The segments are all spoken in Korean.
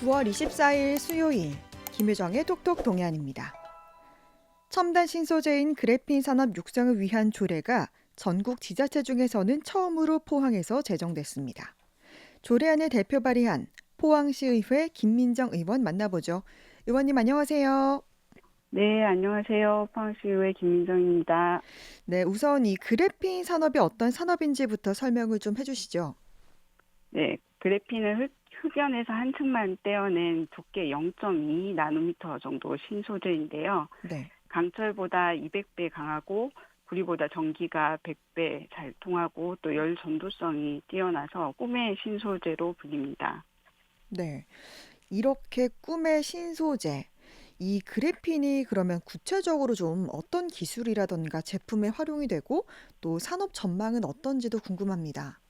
9월 24일 수요일 김효정의 톡톡 동해안입니다. 첨단 신소재인 그래핀 산업 육성을 위한 조례가 전국 지자체 중에서는 처음으로 포항에서 제정됐습니다. 조례안을 대표 발의한 포항시의회 김민정 의원 만나보죠. 의원님 안녕하세요. 네, 안녕하세요. 포항시의회 김민정입니다. 네, 우선 이 그래핀 산업이 어떤 산업인지부터 설명을 좀 해주시죠. 네, 그래핀을 흡- 흡연에서 한 층만 떼어낸 두께 0.2 나노미터 정도 신소재인데요. 네, 강철보다 200배 강하고 구리보다 전기가 100배 잘 통하고 또 열 전도성이 뛰어나서 꿈의 신소재로 불립니다. 네. 이렇게 꿈의 신소재, 이 그래핀이 그러면 구체적으로 좀 어떤 기술이라던가 제품에 활용이 되고 또 산업 전망은 어떤지도 궁금합니다.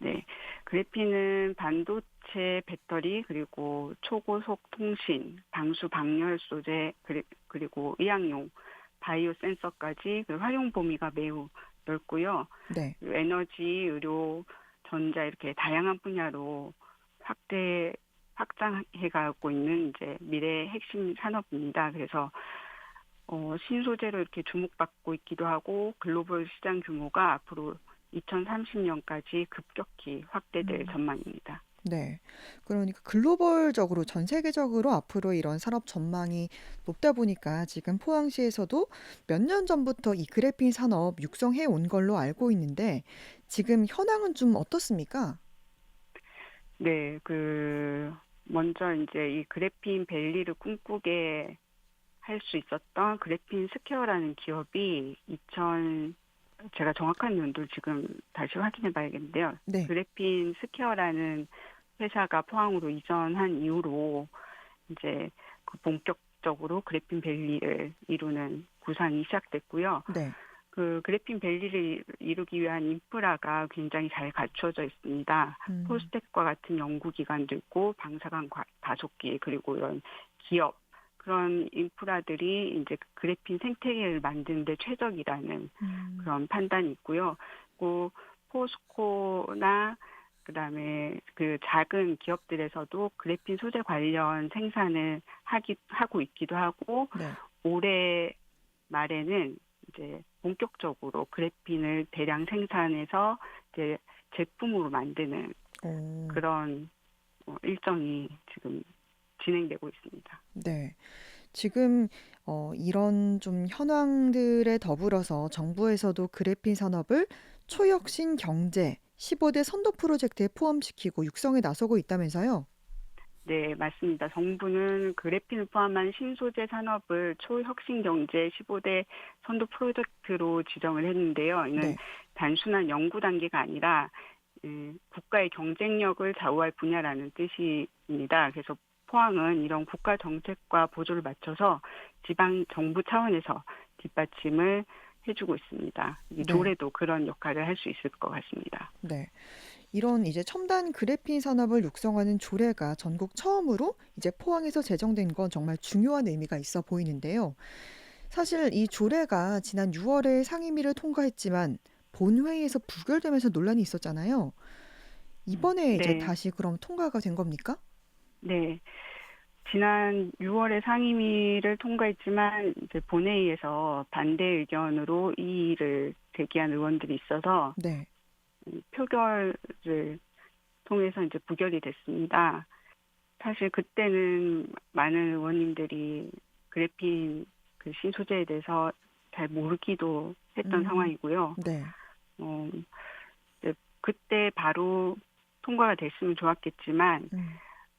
네, 그래핀은 반도체 배터리 그리고 초고속 통신, 방수 방열 소재 그리- 그리고 의약용, 바이오 센서까지 그 활용 범위가 매우 넓고요. 네, 에너지, 의료, 전자 이렇게 다양한 분야로 확대 확장해 가고 있는 이제 미래의 핵심 산업입니다. 그래서 어, 신소재로 이렇게 주목받고 있기도 하고 글로벌 시장 규모가 앞으로 2030년까지 급격히 확대될 음. 전망입니다. 네. 그러니까 글로벌적으로 전 세계적으로 앞으로 이런 산업 전망이 높다 보니까 지금 포항시에서도 몇 년 전부터 이 그래핀 산업 육성해 온 걸로 알고 있는데 지금 현황은 좀 어떻습니까? 네, 그 먼저 이제 이 그래핀 밸리를 꿈꾸게 할 수 있었던 그래핀 스퀘어라는 기업이 2000 제가 정확한 연도를 지금 다시 확인해 봐야겠는데요. 네, 그래핀 스퀘어라는 회사가 포항으로 이전한 이후로 이제 그 본격적으로 그래핀 밸리를 이루는 구상이 시작됐고요. 네, 그 그래핀 밸리를 이루기 위한 인프라가 굉장히 잘 갖춰져 있습니다. 음, 포스텍과 같은 연구기관도 있고 방사관 과- 가속기 그리고 이런 기업 그런 인프라들이 이제 그래핀 생태계를 만드는데 최적이라는 음, 그런 판단이 있고요. 그 포스코나 그다음에 그 작은 기업들에서도 그래핀 소재 관련 생산을 하기 하고 있기도 하고 네, 올해 말에는 이제 본격적으로 그래핀을 대량 생산해서 이제 제품으로 만드는 오, 그런 어, 일정이 지금 진행되고 있습니다. 네. 지금 어, 이런 좀 현황들에 더불어서 정부에서도 그래핀 산업을 초혁신 경제 15대 선도 프로젝트에 포함시키고 육성에 나서고 있다면서요? 네, 맞습니다. 정부는 그래핀을 포함한 신소재 산업을 초혁신 경제 15대 선도 프로젝트로 지정을 했는데요. 이는 네. 단순한 연구 단계가 아니라 음, 국가의 경쟁력을 좌우할 분야라는 뜻입니다. 그래서 포항은 이런 국가 정책과 보조를 맞춰서 지방 정부 차원에서 뒷받침을 해주고 있습니다. 이 네. 조례도 그런 역할을 할 수 있을 것 같습니다. 네. 이런 이제 첨단 그래핀 산업을 육성하는 조례가 전국 처음으로 이제 포항에서 제정된 건 정말 중요한 의미가 있어 보이는데요. 사실 이 조례가 지난 6월에 상임위를 통과했지만 본회의에서 부결되면서 논란이 있었잖아요. 이번에 이제 네. 다시 그럼 통과가 된 겁니까? 네. 지난 6월에 상임위를 통과했지만 이제 본회의에서 반대 의견으로 이의를 제기한 의원들이 있어서 네. 음, 표결을 통해서 이제 부결이 됐습니다. 사실 그때는 많은 의원님들이 그래핀 그 신소재에 대해서 잘 모르기도 했던 음. 상황이고요. 네. 어, 그때 바로 통과가 됐으면 좋았겠지만 음.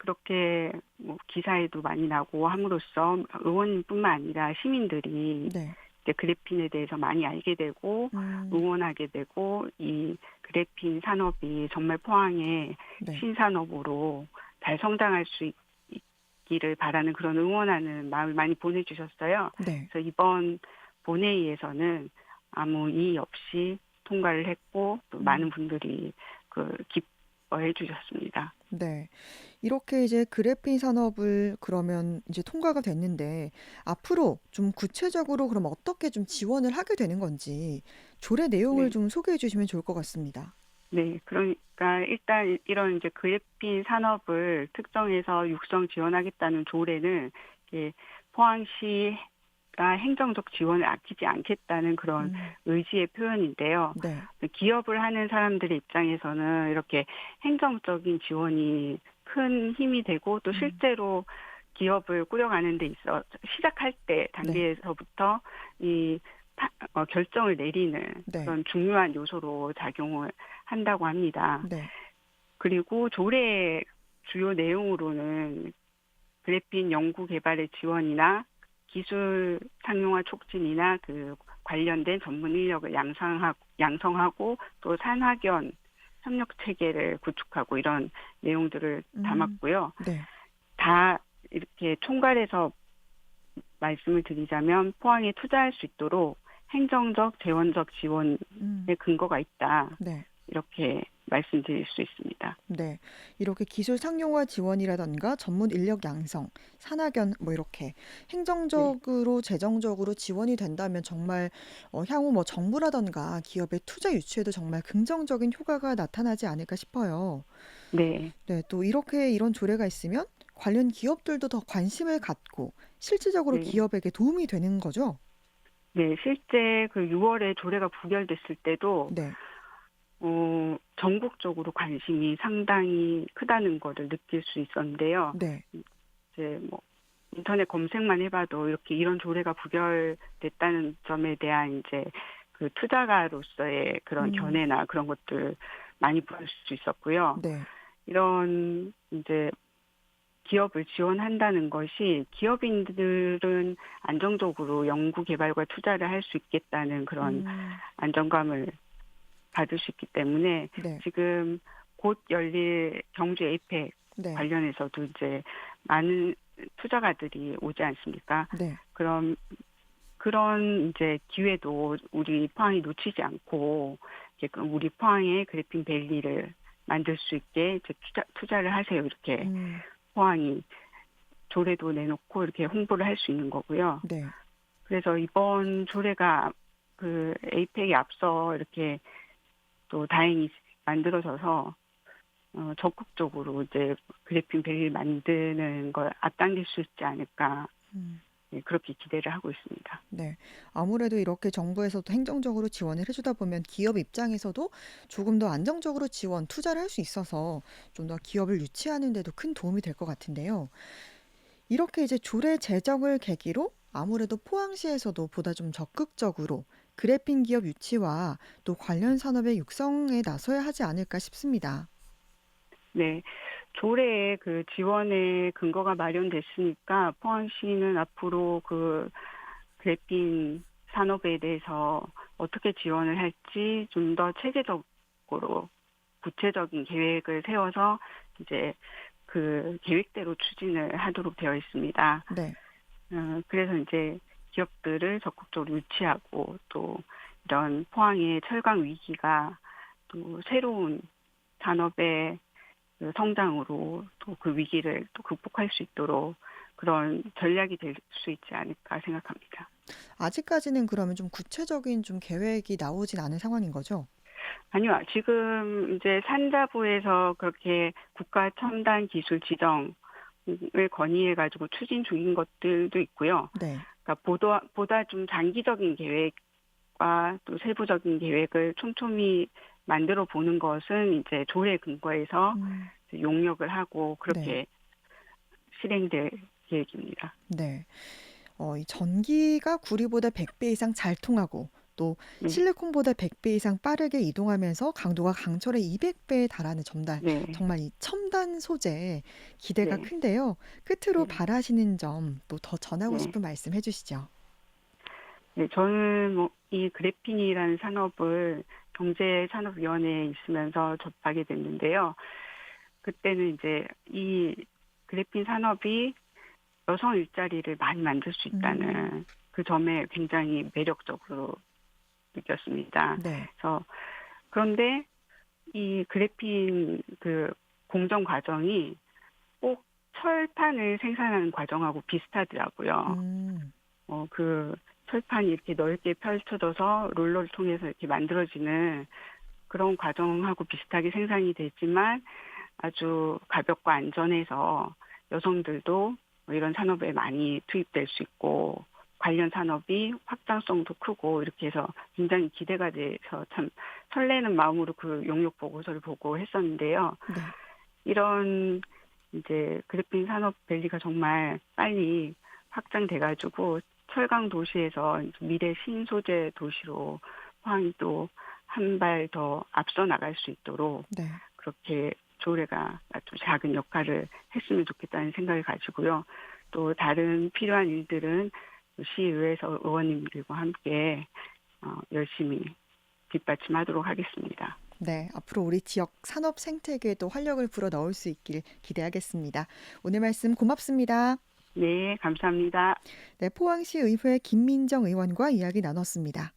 그렇게 뭐 기사에도 많이 나고 함으로써 의원님뿐만 아니라 시민들이 네. 이제 그래핀에 대해서 많이 알게 되고 음. 응원하게 되고 이 그래핀 산업이 정말 포항의 네. 신산업으로 잘 성장할 수 있, 기를 바라는 그런 응원하는 마음을 많이 보내주셨어요. 네. 그래서 이번 본회의에서는 아무 이의 없이 통과를 했고 또 음. 많은 분들이 그 기뻐해 주셨습니다. 네. 이렇게 이제 그래핀 산업을 그러면 이제 통과가 됐는데 앞으로 좀 구체적으로 그럼 어떻게 좀 지원을 하게 되는 건지 조례 내용을 네. 좀 소개해 주시면 좋을 것 같습니다. 네, 그러니까 일단 이런 이제 그래핀 산업을 특정해서 육성 지원하겠다는 조례는 이게 포항시가 행정적 지원을 아끼지 않겠다는 그런 음, 의지의 표현인데요. 네. 기업을 하는 사람들의 입장에서는 이렇게 행정적인 지원이 큰 힘이 되고 또 음. 실제로 기업을 꾸려가는 데 있어 시작할 때 단계에서부터 이 파- 어, 결정을 내리는 네. 그런 중요한 요소로 작용을 한다고 합니다. 네. 그리고 조례 주요 내용으로는 그래핀 연구 개발의 지원이나 기술 상용화 촉진이나 그 관련된 전문 인력을 양성하고, 양성하고 또 산학연 협력 체계를 구축하고 이런 내용들을 음. 담았고요. 네. 다 이렇게 총괄해서 말씀을 드리자면 포항에 투자할 수 있도록 행정적, 재원적 지원의 음, 근거가 있다. 네. 이렇게 말씀드릴 수 있습니다. 네. 이렇게 기술 상용화 지원이라던가 전문 인력 양성, 산학연 뭐 이렇게 행정적으로 재정적으로 지원이 된다면 정말 어, 향후 뭐 정부라던가 기업의 투자 유치에도 정말 긍정적인 효과가 나타나지 않을까 싶어요. 네. 네, 또 이렇게 이런 조례가 있으면 관련 기업들도 더 관심을 갖고 실질적으로 네. 기업에게 도움이 되는 거죠. 네, 실제 그 6월에 조례가 부결됐을 때도 네. 어, 전국적으로 관심이 상당히 크다는 거를 느낄 수 있었는데요. 네. 이제 뭐 인터넷 검색만 해봐도 이렇게 이런 조례가 부결됐다는 점에 대한 이제 그 투자가로서의 그런 음. 견해나 그런 것들 많이 볼수 있었고요. 네. 이런 이제 기업을 지원한다는 것이 기업인들은 안정적으로 연구 개발과 투자를 할 수 있겠다는 그런 음, 안정감을 받을 수 있기 때문에 네. 지금 곧 열릴 경주 에이펙 네. 관련해서도 이제 많은 투자가들이 오지 않습니까? 네. 그럼 그런 이제 기회도 우리 포항이 놓치지 않고 그 우리 포항의 그래핀 밸리를 만들 수 있게 이제 투자 투자를 하세요 이렇게 음, 포항이 조례도 내놓고 이렇게 홍보를 할 수 있는 거고요. 네. 그래서 이번 조례가 그 에이펙에 앞서 이렇게 또 다행히 만들어져서 어, 적극적으로 이제 그래핀 밸리를 만드는 걸 앞당길 수 있지 않을까 음. 예, 그렇게 기대를 하고 있습니다. 네. 아무래도 이렇게 정부에서도 행정적으로 지원을 해주다 보면 기업 입장에서도 조금 더 안정적으로 지원, 투자를 할 수 있어서 좀 더 기업을 유치하는 데도 큰 도움이 될 것 같은데요. 이렇게 이제 조례 제정을 계기로 아무래도 포항시에서도 보다 좀 적극적으로 그래핀 기업 유치와 또 관련 산업의 육성에 나서야 하지 않을까 싶습니다. 네. 조례에 그 지원의 근거가 마련됐으니까 포항시는 앞으로 그 그래핀 산업에 대해서 어떻게 지원을 할지 좀 더 체계적으로 구체적인 계획을 세워서 이제 그 계획대로 추진을 하도록 되어 있습니다. 네. 어, 그래서 이제 기업들을 적극적으로 유치하고 또 이런 포항의 철강 위기가 또 새로운 산업의 그 성장으로 또 그 위기를 또 극복할 수 있도록 그런 전략이 될 수 있지 않을까 생각합니다. 아직까지는 그러면 좀 구체적인 좀 계획이 나오진 않은 상황인 거죠? 아니요, 지금 이제 산자부에서 그렇게 국가 첨단 기술 지정을 건의해가지고 추진 중인 것들도 있고요. 네. 그러니까 보다, 보다 좀 장기적인 계획과 또 세부적인 계획을 촘촘히 만들어 보는 것은 이제 조례 근거에서 음, 용역을 하고 그렇게 네. 실행될 계획입니다. 네. 어, 이 전기가 구리보다 100배 이상 잘 통하고 또 네. 실리콘보다 100배 이상 빠르게 이동하면서 강도가 강철의 200배에 달하는 점달. 네. 정말 이 첨단 소재 기대가 네. 큰데요. 끝으로 네. 바라시는 점 또 더 전하고 네. 싶은 말씀 해주시죠. 네, 저는 뭐 이 그래핀이라는 산업을 경제산업위원회에 있으면서 접하게 됐는데요. 그때는 이제 이 그래핀 산업이 여성 일자리를 많이 만들 수 있다는 음. 그 점에 굉장히 매력적으로 느꼈습니다. 네. 그래서 그런데 이 그래핀 그 공정 과정이 꼭 철판을 생산하는 과정하고 비슷하더라고요. 음, 어, 그 철판이 이렇게 넓게 펼쳐져서 롤러를 통해서 이렇게 만들어지는 그런 과정하고 비슷하게 생산이 되지만 아주 가볍고 안전해서 여성들도 뭐 이런 산업에 많이 투입될 수 있고 관련 산업이 확장성도 크고 이렇게 해서 굉장히 기대가 돼서 참 설레는 마음으로 그 용역 보고서를 보고 했었는데요. 네. 이런 이제 그래핀 산업 밸리가 정말 빨리 확장돼 가지고 철강 도시에서 미래 신소재 도시로 포항이 또 한 발 더 앞서 나갈 수 있도록 네. 그렇게 조례가 아주 작은 역할을 했으면 좋겠다는 생각을 가지고요. 또 다른 필요한 일들은 시의회에서 의원님들과 함께 어, 열심히 뒷받침하도록 하겠습니다. 네, 앞으로 우리 지역 산업 생태계에도 활력을 불어 넣을 수 있길 기대하겠습니다. 오늘 말씀 고맙습니다. 네, 감사합니다. 네, 포항시 의회 김민정 의원과 이야기 나눴습니다.